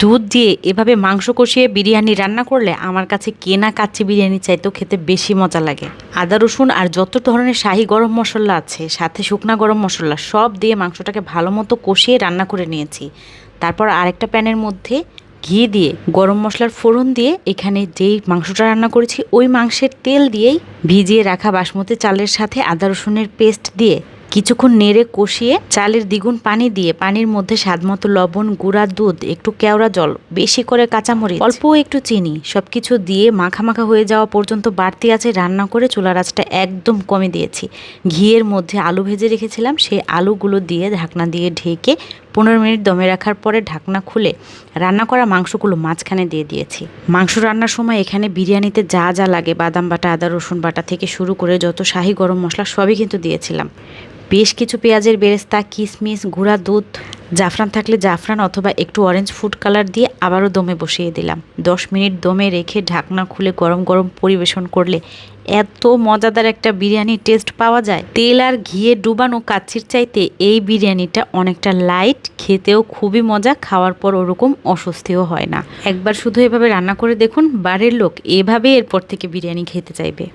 দুধ দিয়ে এভাবে মাংস কষিয়ে বিরিয়ানি রান্না করলে আমার কাছে কেনা কাচ্চি বিরিয়ানি চাইতেও খেতে বেশি মজা লাগে। আদা, রসুন আর যত ধরনের শাহি গরম মশলা আছে, সাথে শুকনা গরম মশলা, সব দিয়ে মাংসটাকে ভালো মতো কষিয়ে রান্না করে নিয়েছি। তারপর আরেকটা প্যানের মধ্যে ঘি দিয়ে, গরম মশলার ফোড়ন দিয়ে এখানে যেই মাংসটা রান্না করেছি, ওই মাংসের তেল দিয়েই ভিজিয়ে রাখা বাসমতি চালের সাথে আদা, রসুনের পেস্ট দিয়ে কিছুক্ষণ নেড়ে কষিয়ে চালের দ্বিগুণ পানি দিয়ে পানির মধ্যে স্বাদমতো লবণ, গুঁড়া, দুধ, একটু কেওড়া জল, বেশি করে কাঁচামরিচ, অল্প একটু চিনি, সবকিছু দিয়ে মাখা মাখা হয়ে যাওয়া পর্যন্ত বাড়তি আছে রান্না করে চুলার আঁচটা একদম কমে দিয়েছি। ঘিয়ের মধ্যে আলু ভেজে রেখেছিলাম, সেই আলুগুলো দিয়ে ঢাকনা দিয়ে ঢেকে পনেরো মিনিট দমে রাখার পরে ঢাকনা খুলে রান্না করা মাংসগুলো মাঝখানে দিয়ে দিয়েছি। মাংস রান্নার সময় এখানে বিরিয়ানিতে যা যা লাগে, বাদাম বাটা, আদা, রসুন বাটা থেকে শুরু করে যত শাহি গরম মশলা সবই কিন্তু দিয়েছিলাম। বেশ কিছু পেঁয়াজের বেরেস্তা কিশমিশ গুঁড়া দুধ, জাফরান থাকলে জাফরান অথবা একটু অরেঞ্জ ফুড কালার দিয়ে আবারও দমে বসিয়ে দিলাম। দশ মিনিট দমে রেখে ঢাকনা খুলে গরম গরম পরিবেশন করলে এত মজাদার একটা বিরিয়ানির টেস্ট পাওয়া যায়। তেল আর ঘিয়ে ডুবানো কাচ্ছির চাইতে এই বিরিয়ানিটা অনেকটা লাইট খেতেও খুবই মজা, খাওয়ার পর ওরকম অস্বস্তিও হয় না। একবার শুধু এভাবে রান্না করে দেখুন, বাড়ির লোক এভাবে এরপর থেকে বিরিয়ানি খেতে চাইবে।